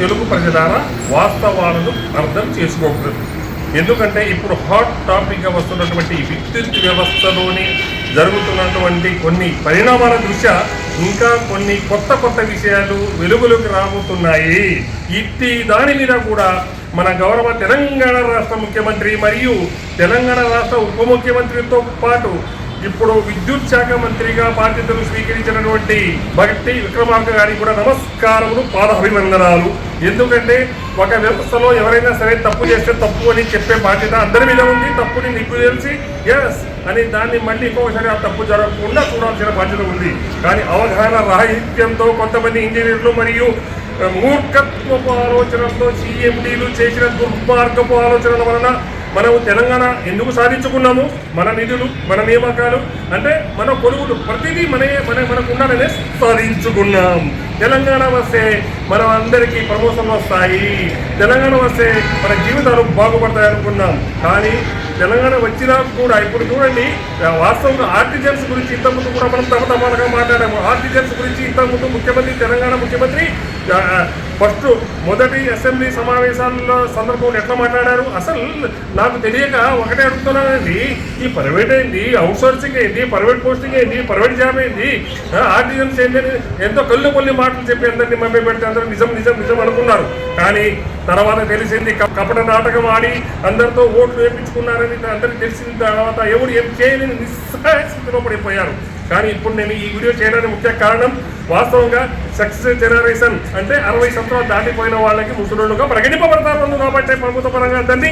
తెలుగు ప్రజలారా వాస్తవాలను అర్థం చేసుకోకూడదు. ఎందుకంటే ఇప్పుడు హాట్ టాపిక్గా వస్తున్నటువంటి విద్యుత్ వ్యవస్థలోని జరుగుతున్నటువంటి కొన్ని పరిణామాల దృష్ట్యా ఇంకా కొన్ని కొత్త కొత్త విషయాలు వెలుగులోకి రాబోతున్నాయి. ఇట్టి దాని మీద కూడా మన గౌరవ తెలంగాణ రాష్ట్ర ముఖ్యమంత్రి మరియు తెలంగాణ రాష్ట్ర ఉప ముఖ్యమంత్రితో పాటు ఇప్పుడు విద్యుత్ శాఖ మంత్రిగా బాధ్యతలు స్వీకరించినటువంటి భక్తి విక్రమార్క గారికి కూడా నమస్కారములు పాదాభివందనాలు. ఎందుకంటే ఒక వ్యవస్థలో ఎవరైనా సరే తప్పు చేస్తే తప్పు అని చెప్పే బాధ్యత అందరి మీద ఉంది. తప్పుని నీకు తెలిసి ఎస్ అని దాన్ని మళ్ళీ ఇంకొకసారి ఆ తప్పు జరగకుండా చూడాల్సిన బాధ్యత ఉంది. కానీ అవగాహన రాహిత్యంతో కొంతమంది ఇంజనీర్లు మరియు మూర్ఖత్వపు ఆలోచనలతో సిఎండీలు చేసిన దుర్మార్గపు ఆలోచనల వలన మనము తెలంగాణ ఎందుకు సాధించుకున్నాము? మన నిధులు మన నియామకాలు అంటే మన కొలువులు ప్రతిదీ మనే మన మనకు ఉండాలనే సాధించుకున్నాం. తెలంగాణ వస్తే మనం అందరికీ ప్రమోషన్లు వస్తాయి. తెలంగాణ వస్తే మన జీవితాలు బాగుపడతాయి అనుకున్నాం. కానీ తెలంగాణ వచ్చినా కూడా ఇప్పుడు చూడండి వాస్తవంగా ఆర్టిజన్స్ గురించి ఇంతకుముందు కూడా మనం తమతమాలుగా మాట్లాడాము. ఆర్టిజన్స్ గురించి ఇంతకుముందు ముఖ్యమంత్రి తెలంగాణ ముఖ్యమంత్రి ఫస్ట్ మొదటి అసెంబ్లీ సమావేశాల్లో సందర్భంలో ఎట్లా మాట్లాడారు? అసలు నాకు తెలియక ఒకటే అడుగుతున్నానండి. ఈ ప్రైవేట్ అయింది అవుట్సోర్సింగ్ సోర్సింగ్ ప్రైవేట్ పోస్టింగ్ అయింది ప్రైవేట్ జాబ్ అయింది ఆర్టిజన్స్ ఏంటి ఎంతో కళ్ళు కొల్లి మాటలు చెప్పి అందరినీ మమ్మీ పెడితే అందరూ నిజం నిజం నిజం అనుకున్నారు. కానీ తర్వాత తెలిసింది కపట నాటకం ఆడి అందరితో ఓట్లు వేయించుకున్నారని అందరికీ తెలిసిన తర్వాత ఎవరు ఏం చేయలేని నిస్సహాయ స్థితిలో పడిపోయారు. కానీ ఇప్పుడు నేను ఈ వీడియో చేయడానికి ముఖ్య కారణం వాస్తవంగా సక్సెస్ జనరేషన్ అంటే అరవై సంవత్సరాలు దాటిపోయిన వాళ్ళకి ముసలుగా ప్రకటింపబడతారు కాబట్టి ప్రభుత్వ పరంగా దాన్ని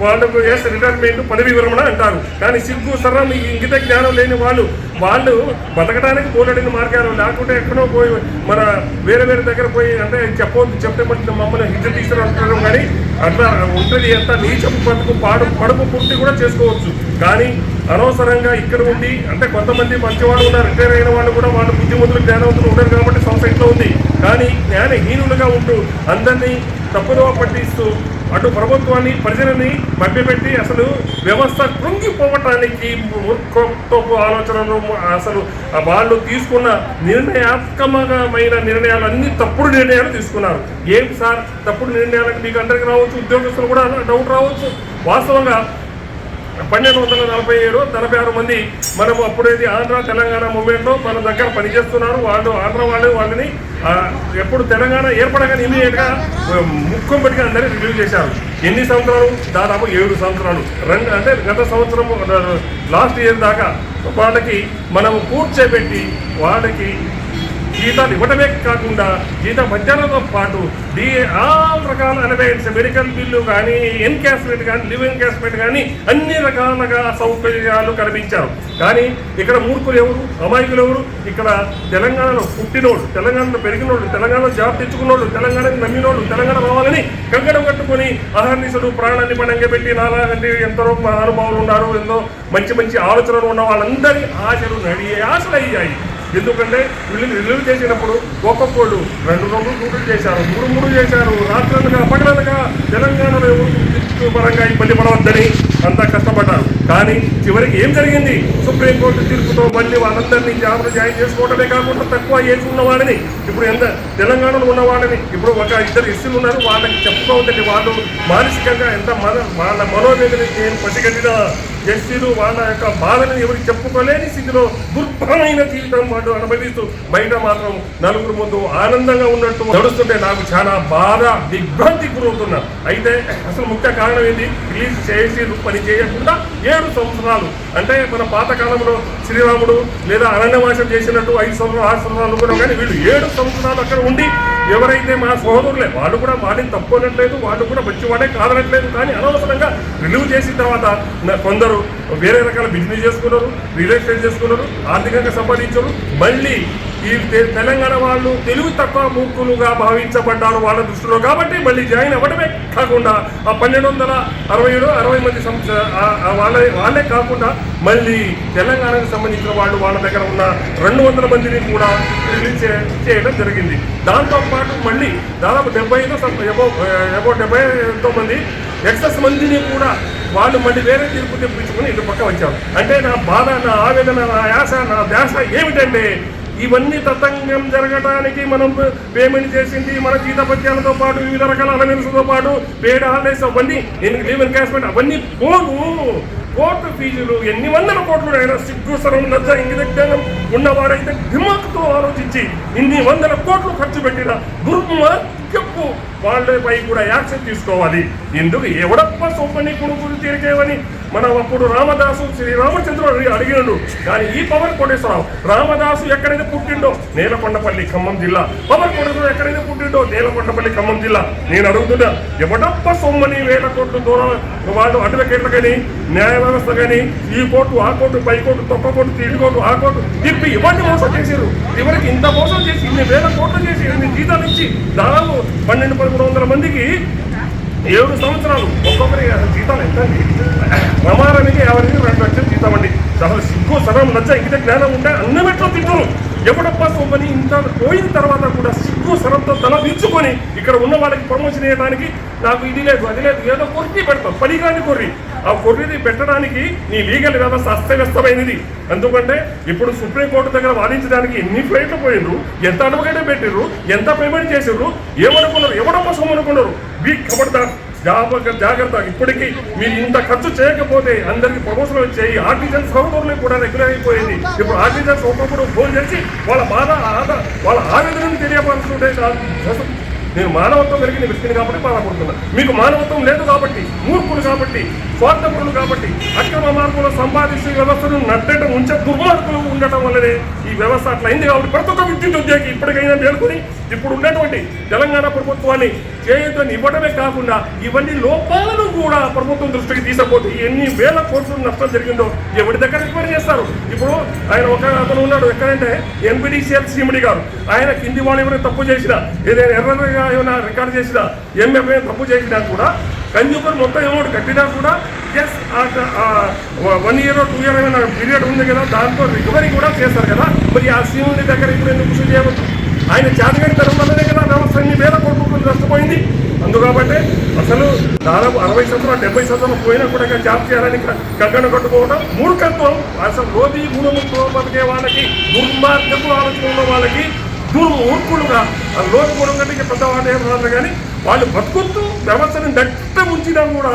వాళ్ళకు ఎస్ రిటైర్మెంట్ పదవి విరమణ అంటారు. కానీ సిగ్గు సర్రం ఈ ఇంగిత జ్ఞానం లేని వాళ్ళు వాళ్ళు బతకడానికి పోలడిన మార్గాలు లేకుంటే ఎక్కడో పోయి మన వేరే వేరే దగ్గర పోయి అంటే చెప్పవద్దు చెప్తే మనం మమ్మల్ని హింస తీసుకురంటారు కానీ అట్లా ఉంటుంది ఎంత నీచపు బతుకు పాడు పడుపు పుట్టి కూడా చేసుకోవచ్చు. కానీ అనవసరంగా ఇక్కడ ఉండి అంటే కొంతమంది మంచివాళ్ళు ఉన్నారు రిటైర్ అయిన వాళ్ళు కూడా వాళ్ళు బుద్ధిమంతులు జ్ఞానవంతులు ఉన్నారు కాబట్టి సొసైటీలో ఉంది. కానీ జ్ఞానహీనులుగా ఉంటూ అందరినీ తప్పుదోవ పట్టిస్తూ అటు ప్రభుత్వాన్ని ప్రజలని మభ్యపెట్టి అసలు వ్యవస్థ కృంగిపోవటానికి మూర్ఖత్వపు ఆలోచనలు అసలు ఆ వాళ్ళు తీసుకున్న నిర్ణయాత్మకమైన నిర్ణయాలు అన్ని తప్పుడు నిర్ణయాలు తీసుకున్నారు. ఏం సార్? తప్పుడు నిర్ణయాలకు మీకు అందరికి రావచ్చు ఉద్యోగస్తులు కూడా డౌట్ రావచ్చు. వాస్తవంగా పన్నెండు వందల నలభై ఏడు నలభై ఆరు మంది మనము అప్పుడేది ఆంధ్ర తెలంగాణ మూమెంట్లో మన దగ్గర పనిచేస్తున్నారు. వాళ్ళు ఆంధ్ర వాళ్ళు వాళ్ళని ఎప్పుడు తెలంగాణ ఏర్పడగానే ఇమీడియట్గా ముఖ్యంపటిగా అందరినీ రిలీవ్ చేశారు. ఎన్ని సంవత్సరాలు? దాదాపు ఏడు సంవత్సరాలు. రెండు అంటే గత సంవత్సరం లాస్ట్ ఇయర్ దాకా వాళ్ళకి మనము కూర్చోబెట్టి వాళ్ళకి జీతాలు ఇవ్వడమే కాకుండా జీత మధ్యాహ్నంతో పాటు డి ఆల్ రకాల అలవెన్స్ మెడికల్ బిల్లు కానీ ఎన్కాస్మెంట్ కానీ లివ్ ఎన్కాస్మెంట్ కానీ అన్ని రకాలుగా సౌకర్యాలు కల్పించారు. కానీ ఇక్కడ మూర్ఖులు ఎవరు? అమాయకులు ఎవరు? ఇక్కడ తెలంగాణలో పుట్టినోడు తెలంగాణలో పెరిగినోళ్ళు తెలంగాణలో జాబ్ తెచ్చుకున్నోళ్ళు తెలంగాణని నమ్మినోళ్ళు తెలంగాణ రావాలని కంకణం కట్టుకొని అహర్నిశలు ప్రాణాన్ని పణంగా పెట్టి నాలాగంటే ఎందరో మహానుభావులు ఉన్నారు ఎంతో మంచి మంచి ఆలోచనలు ఉన్న వాళ్ళందరి ఆశలు నడియే ఆశలు అయ్యాయి ఎందుకంటే వీళ్ళు రిలీవ్ చేసినప్పుడు ఒక్కొక్కళ్ళు రెండు రెండు డ్యూటీలు చేశారు మూడు మూడు చేశారు రాత్రులుగా పగలలుగా తెలంగాణలో ఎవరు పరంగా ఇబ్బంది పడవద్దని అంతా కష్టపడ్డారు. కానీ చివరికి ఏం జరిగింది? సుప్రీంకోర్టు తీర్పుతో మళ్ళీ వాళ్ళందరినీ జాబులు జాయిన్ చేసుకోవడమే కాకుండా తక్కువ ఏజ్ ఉన్నవాడిని ఇప్పుడు ఎంత తెలంగాణలో ఉన్నవాడిని ఇప్పుడు ఒక ఇద్దరు ఎస్సీలు ఉన్నారు వాళ్ళకి చెప్పుకోవద్దండి వాళ్ళు మానసికంగా ఎంత మన వాళ్ళ మనోవేదన నేను పసిగట్టిన ఎస్సీలు వాళ్ళ యొక్క బాధను ఎవరికి చెప్పుకోలేని స్థితిలో దుర్భరమైన జీవితం వాళ్ళు అనుభవిస్తూ బయట మాత్రం నలుగురు ముందు ఆనందంగా ఉన్నట్టు నడుస్తుంటే నాకు చాలా బాధ దిగ్భ్రాంతి గురవుతున్నా. అయితే అసలు ముఖ్య కారణం ఏంటి? రిలీజ్ చేసి పని చేయకుండా ఏడు సంవత్సరాలు. అంటే మన పాతకాలంలో శ్రీరాముడు లేదా అరణ్యవాసం చేసినట్టు ఐదు సంవత్సరాలు ఆరు సంవత్సరాలు కూడా కానీ వీళ్ళు ఏడు సంవత్సరాలు అక్కడ ఉండి ఎవరైతే మా సోదరులే వాళ్ళు కూడా వాడిని తప్పు అనట్లేదు వాళ్ళు కూడా మంచివాడే కాదనట్లేదు కానీ అనవసరంగా రిలీవ్ చేసిన తర్వాత కొందరు వేరే రకాల బిజినెస్ చేసుకున్నారు రియల్ ఎస్టేట్ చేసుకున్నారు ఆర్థికంగా సంపాదించారు మళ్ళీ ఈ తెలంగాణ వాళ్ళు తెలుగు తక్కువ మూర్ఖులుగా భావించబడ్డారు వాళ్ళ దృష్టిలో కాబట్టి మళ్ళీ జాయిన్ అవ్వడమే కాకుండా ఆ పన్నెండు వందల అరవై ఏడు అరవై మంది సంస్థ వాళ్ళ వాళ్ళే వాళ్ళే కాకుండా మళ్ళీ తెలంగాణకు సంబంధించిన వాళ్ళు వాళ్ళ దగ్గర ఉన్న రెండు వందల మందిని కూడా రిలీజ్ చేయడం జరిగింది. దాంతో పాటు మళ్ళీ దాదాపు డెబ్బై ఐదు ఎబో ఎబో డెబ్బై ఎంతో మంది ఎక్సెస్ మందిని కూడా వాళ్ళు మళ్ళీ వేరే తీర్పు తెప్పించుకుని ఇటు పక్క వచ్చారు. అంటే నా బాధ నా ఆవేదన నా యాస నా ధ్యాస ఏమిటంటే ఇవన్నీ తతంగం జరగడానికి మనం పేమెంట్ చేసింది మన జీతపత్యాలతో పాటు వివిధ రకాల అలవెన్స్తో పాటు పేడ్ హాలిడేస్ అవన్నీ లీవ్ ఎన్కాష్మెంట్ అవన్నీ పోను. కోర్టు ఫీజులు ఎన్ని వందల కోట్లు అయినా సిగ్గు సరం లజ్జ ఇంగిదజ్ఞానం ఉన్నవారైతే దిమాక్తో ఆలోచించి ఇన్ని వందల కోట్లు ఖర్చు పెట్టిన దుర్మార్గపు వాళ్ళపై కూడా యాక్షన్ తీసుకోవాలి. ఎందుకు ఎవడప్ప సొమ్మని కొడుకులు తిరిగేవని మనం అప్పుడు రామదాసు శ్రీ రామచంద్రుడు అడిగినాడు కానీ ఈ పవన్ కోటేశ్వరరావు రామదాసు ఎక్కడైతే పుట్టిండో? నేలకొండపల్లి ఖమ్మం జిల్లా. పవన్ కోటేశ్వరరావు ఎక్కడైతే పుట్టిండో? నేలకొండపల్లి ఖమ్మం జిల్లా. నేను అడుగుతున్నా ఎవడప్ప సొమ్మని వేల కోట్లు దూరం వాళ్ళు అడ్వకేట్లు కానీ న్యాయ వ్యవస్థ కానీ ఈ కోర్టు ఆ కోర్టు పై కోర్టు తొక్క కోర్టు తీడి కోర్టు ఆ కోర్టు తిప్పి ఇవన్నీ మోసం చేశారు చివరికి ఇంత మోసం చేసి ఇన్ని వేల కోట్లు చేసి ఇన్ని జీతాలు ఇచ్చి దాదాపు పన్నెండు పదమూడు వందల మందికి ఏడు సంవత్సరాలు. ఒక్కొక్కరి జీతాలు ఎంత అండి రమారానికి రెండు లక్షలు జీతం అండి. అసలు సిగ్గు సరం నచ్చ ఇంకితే జ్ఞానం ఉంటే అన్ని మెట్లు తింటారు. ఎవడప్ప సొమ్మని ఇంత పోయిన తర్వాత కూడా సిగ్గు సరంతో తల దించుకొని ఇక్కడ ఉన్న వాళ్ళకి ప్రమోషన్ చేయడానికి నాకు ఇది లేదు అది లేదు ఏదో కొర్రీ పెడతాం పనిగాని కొర్రీ. ఆ కొర్రీని పెట్టడానికి నీ లీగల్ వ్యవస్థ అస్తవ్యస్తమైనది. ఎందుకంటే ఇప్పుడు సుప్రీంకోర్టు దగ్గర వాదించడానికి ఎన్ని ఫ్లైట్లు పోయిండ్రు ఎంత అడ్వకేట్ పెట్టిర్రు ఎంత పేమెంట్ చేసిర్రు ఏమనుకున్నారు ఎవడప్ప సొమ్ము అనుకున్నారు వీక్ ఖబర్దార్ జాగ్రత్త జాగ్రత్త. ఇప్పటికీ మీరు ఇంత ఖర్చు చేయకపోతే అందరికి ప్రమోషన్ వచ్చాయి. ఆర్టిజన్ సహోదరులకు కూడా రెగ్యులర్ అయిపోయింది ఇప్పుడు ఆర్టిజన్స్ ఒక్కొక్కరు ఫోన్ చేసి వాళ్ళ బాధ ఆద వాళ్ళ ఆవేదనను తెలియపరుస్తుంటే చాలు. నేను మానవత్వం కలిగిన వ్యక్తిని కాబట్టి బాధపడుతున్నా. మీకు మానవత్వం లేదు కాబట్టి మూర్ఖులు కాబట్టి స్వార్థపరులు కాబట్టి అక్రమ మార్గంలో సంపాదించే వ్యవస్థను నట్టడం ఉంచే దుర్మార్గులు ఉండటం వల్లనే ఈ వ్యవస్థ అట్లా అయింది కాబట్టి ప్రతి ఒక్క విద్యుత్ ఉద్యోగి ఇప్పటికైనా మేలుకొని ఇప్పుడు ఉన్నటువంటి తెలంగాణ ప్రభుత్వాన్ని చేయొద్దని ఇవ్వడమే కాకుండా ఇవన్నీ లోపాలను కూడా ప్రభుత్వం దృష్టికి తీసుకపోతే ఎన్ని వేల కోట్లు నష్టం జరిగిందో ఎవరి దగ్గర రికవరీ చేస్తారు? ఇప్పుడు ఆయన ఒక అతను ఉన్నాడు ఎక్కడంటే ఎన్బిడిసిఎల్ సీఎండి గారు. ఆయన కింది వాళ్ళు ఎవరైనా తప్పు చేసినా ఏదైనా ఎర్రగా ఏమైనా రికార్డ్ చేసినా ఎంఎఫ్ఐ తప్పు చేసినా కూడా కన్జ్యూమర్ మొత్తం అమౌంట్ కట్టినా కూడా ఎస్ వన్ ఇయర్ టూ ఇయర్ ఏమైనా పీరియడ్ ఉంది కదా దాంతో రికవరీ కూడా చేస్తారు కదా. మరి ఆ సీఎండి దగ్గర ఇప్పుడు ఎందుకు కృషి చేయవచ్చు ఆయన చేతగడితనం వల్లనే కదా వ్యవస్థ అన్ని వేల కోట్ల రూపాయలు నష్టపోయింది. అందుకాబట్టే అసలు దాదాపు అరవై శాతం డెబ్బై శాతం పోయినా కూడా జాబ్ చేయాలని కగ్గన కట్టుకోవడం మూర్ఖత్వం. అసలు రోజు గుణముతో బతికే వాళ్ళకి దుర్మార్గపు ఆలోచన ఉన్న వాళ్ళకి దుర్మూర్ఖులుగా ఆ లోటు కూడా కంటే పెద్ద రాదు కానీ వాళ్ళు బతుకుతూ వ్యవస్థను దట్ట ఉంచినా కూడా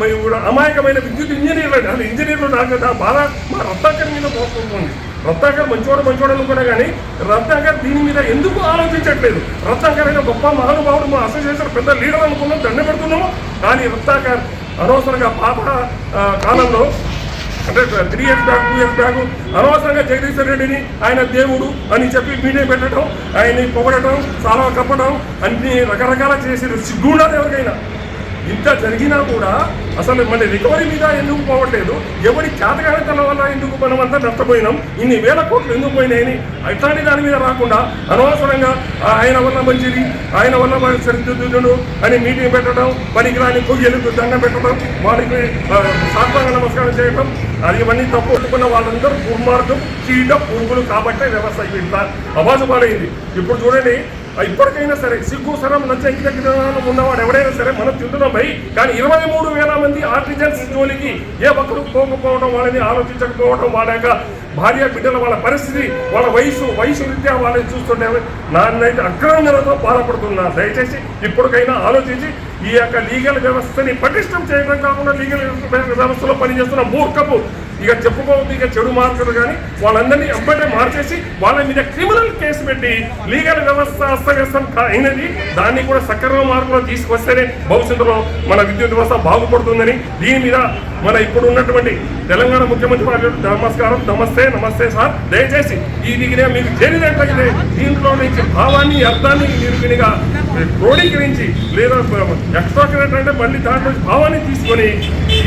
మరి కూడా అమాయకమైన విద్యుత్ ఇంజనీర్లు అండి అసలు ఇంజనీర్లు నాకు నా బాధ మా రత్నాకర్ మీద పోతుంది రత్నాకర్ మంచివాడు మంచివాడు అనుకున్నా కానీ రత్నాకర్ దీని మీద ఎందుకు ఆలోచించట్లేదు? రత్నాకర్ అయిన గొప్ప మహానుభావుడు మా అసోసియేషన్ పెద్ద లీడర్ అనుకున్నాం దండ పెడుతున్నాము. కానీ రత్నాకర్ అనవసరంగా పాప కాలంలో అంటే three years back two years back అనవసరంగా జగదీశ్వర్ రెడ్డిని ఆయన దేవుడు అని చెప్పి మీడియా పెట్టడం ఆయన్ని పొగడటం చాలా కప్పడం అన్ని రకరకాల చేసి సిగ్గుండాలి ఎవరికైనా. ఇంత జరిగినా కూడా అసలు మన రికవరీ మీద ఎందుకు పోవట్లేదు? ఎవరి చేతగానితల వల్ల ఎందుకు మనం అంతా నష్టపోయినాం? ఇన్ని వేల కోట్లు ఎందుకు పోయినాయని అట్లాంటి దాని మీద రాకుండా అనవసరంగా ఆయన వల్ల మంచిది ఆయన వల్ల మన సరిదిద్దుడు అని మీటింగ్ పెట్టడం పనికిరాని పొయ్యలు దండం పెట్టడం వారికి సాత్వంగా నమస్కారం చేయడం అది ఇవన్నీ తప్పు ఒప్పుకున్న వాళ్ళందరూ దుర్మార్గం చీడ పురుగులు కాబట్టే వ్యవస్థ ఇంత అబాసుపాలైంది ఇప్పుడు చూడండి ఇప్పటికైనా సరే సిగ్గు సరం లంచ ఉన్నవాడు ఎవడైనా సరే మనం తింటున్నాం భయ్. కానీ ఇరవై మూడు వేల మంది ఆర్టిజన్స్ జోలికి ఏ ఒక్కరు పోకపోవడం వాళ్ళని ఆలోచించకపోవడం వాళ్ళ యొక్క భార్య బిడ్డల వాళ్ళ పరిస్థితి వాళ్ళ వయసు వయసు రీత్యా వాళ్ళని చూస్తుంటే నాన్నైతే అగ్రహంతో బాధపడుతున్నా దయచేసి ఇప్పటికైనా ఆలోచించి ఈ యొక్క లీగల్ వ్యవస్థని పటిష్టం చేయడం కాకుండా లీగల్ వ్యవస్థలో పనిచేస్తున్న మూర్ఖపు ఇక చెప్పుకోవద్దు ఇక చెడు మార్కులు కానీ వాళ్ళందరినీ అబ్బటే మార్చేసి వాళ్ళ మీద క్రిమినల్ కేసు పెట్టి లీగల్ వ్యవస్థ అస్తవ్యస్తం అయినది. దాన్ని కూడా సక్రమ మార్గంలో తీసుకొస్తేనే భవిష్యత్తులో మన విద్యుత్ వ్యవస్థ బాగుపడుతుందని దీని మీద మన ఇప్పుడు ఉన్నటువంటి తెలంగాణ ముఖ్యమంత్రి వారి నమస్కారం. నమస్తే నమస్తే సార్. దయచేసి ఈ దిగిన మీకు చేరినట్లయితే దీంట్లో నుంచి భావాన్ని అర్థాన్ని మీరు క్రోడీకరించి లేదా ఎక్స్ట్రా క్రెడిట్ అంటే మళ్ళీ దాంట్లో భావాన్ని తీసుకొని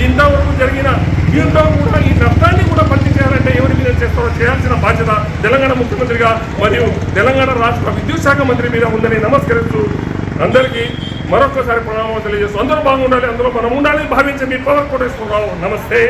ఇంతవరకు జరిగిన దీంట్లో కూడా ఈ నష్టాన్ని కూడా భర్తీ చేయాలంటే ఎవరి మీద చేస్తారో చేయాల్సిన బాధ్యత తెలంగాణ ముఖ్యమంత్రిగా మరియు తెలంగాణ రాష్ట్ర విద్యుత్ శాఖ మంత్రి మీద ఉందని నమస్కరిస్తూ అందరికీ మరొకసారి ప్రణామం తెలియజేస్తూ అందరూ బాగుండాలి అందులో మనం ఉండాలి భావించే మీ పవర్ కోటేశ్వరరావు నమస్తే.